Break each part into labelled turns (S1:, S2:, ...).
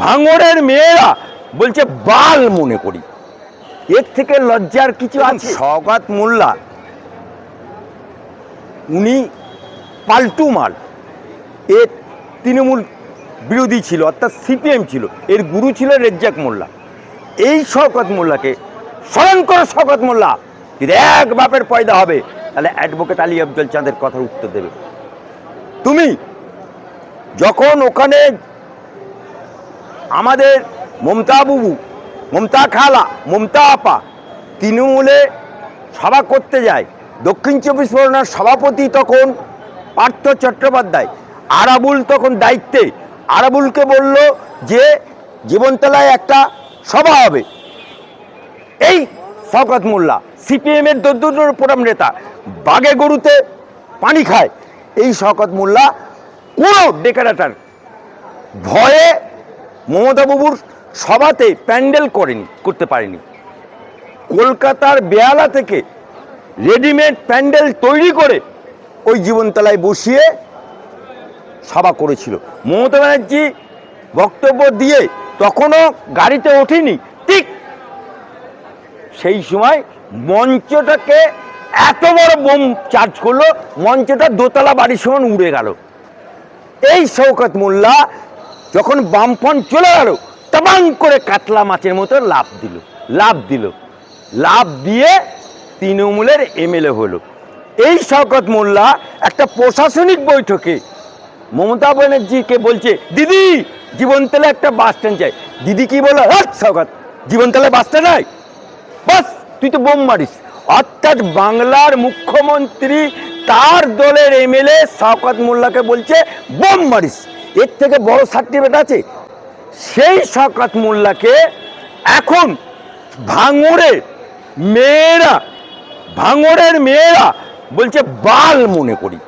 S1: ভাঙড়ের মেয়েরা বলছে বাল মনে করি। এর থেকে লজ্জার কিছু আছে? সওগাত মোল্লা উনি পাল্টু মাল। এর তৃণমূল বিরোধী ছিল অর্থাৎ সিপিএম ছিল এর গুরু ছিল রেজ্জাক মোল্লা। এই শওকত মোল্লাকে স্মরণ করো শওকত মোল্লা যদি এক বাপের পয়দা হবে তাহলে অ্যাডভোকেট আলী আফজল চাঁদের কথার উত্তর দেবে। তুমি যখন ওখানে আমাদের মমতা বুবু, মমতা খালা, মমতা আপা, তৃণমূলে সভা করতে যায়। দক্ষিণ চব্বিশ পরগনার সভাপতি তখন পার্থ চট্টোপাধ্যায়। আরাবুল তখন দায়িত্বে। আরাবুলকে বলল যে জীবনতলায় একটা সভা হবে। এই শওকত মোল্লা সিপিএমের দদ্দুরপুরম নেতা বাগে গরুতে পানি খায়। এই শওকত মোল্লা কোনো ডেকারেটার ভয়ে মমতা বাবুর সভাতে প্যান্ডেল করেনি, করতে পারেনি। কলকাতার বেহালা থেকে রেডিমেড প্যান্ডেল তৈরি করে ওই জীবনতলায় বসিয়ে সভা করেছিল। মমতা ব্যানার্জি বক্তব্য দিয়ে তখনও গাড়িতে ওঠেনি, ঠিক সেই সময় মঞ্চটাকে এত বড় বোম চার্জ করল, মঞ্চটা দোতলা বাড়ির সমান উড়ে গেল। এই শৌকত মোল্লা যখন বামফন চলে গেল, তাবাং করে কাতলা মাছের মতো লাভ দিল লাভ দিল। লাভ দিয়ে তৃণমূলের এমএলএ হলো। এই শওকত মোল্লা একটা প্রশাসনিক বৈঠকে মমতা ব্যানার্জিকে বলছে, দিদি, জীবনতলা একটা বাস স্ট্যান্ড চাই। দিদি কি বলো হট শওকত, জীবনতলা বাস স্ট্যান্ড নাই? বাস, তুই তো বোম মারিস। অর্থাৎ বাংলার মুখ্যমন্ত্রী তার দলের এমএলএ শওকত মোল্লাকে বলছে, বোম মারিস। এর থেকে বড় সার্টিফিকেট আছে। সেই শওকত মোল্লাকে এখন ভাঙড়ের মেয়েরা ভাঙড়ের মেয়েরা বলছে, বাল মনে করি।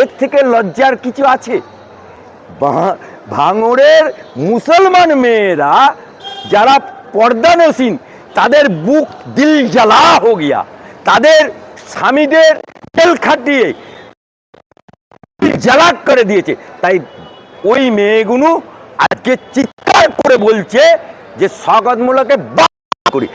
S1: এর থেকে লজ্জার কিছু আছে? ভাঙড়ের মুসলমান মেয়েরা যারা পর্দানসীন তাদের বুক দিল জ্বালা হো গিয়া। তাদের স্বামীদের তেল খাটিয়ে জ্বালাক করে দিয়েছে। তাই ওই মেয়েগুলো আজকে চিৎকার করে বলছে যে স্বাগতমূলকে করি।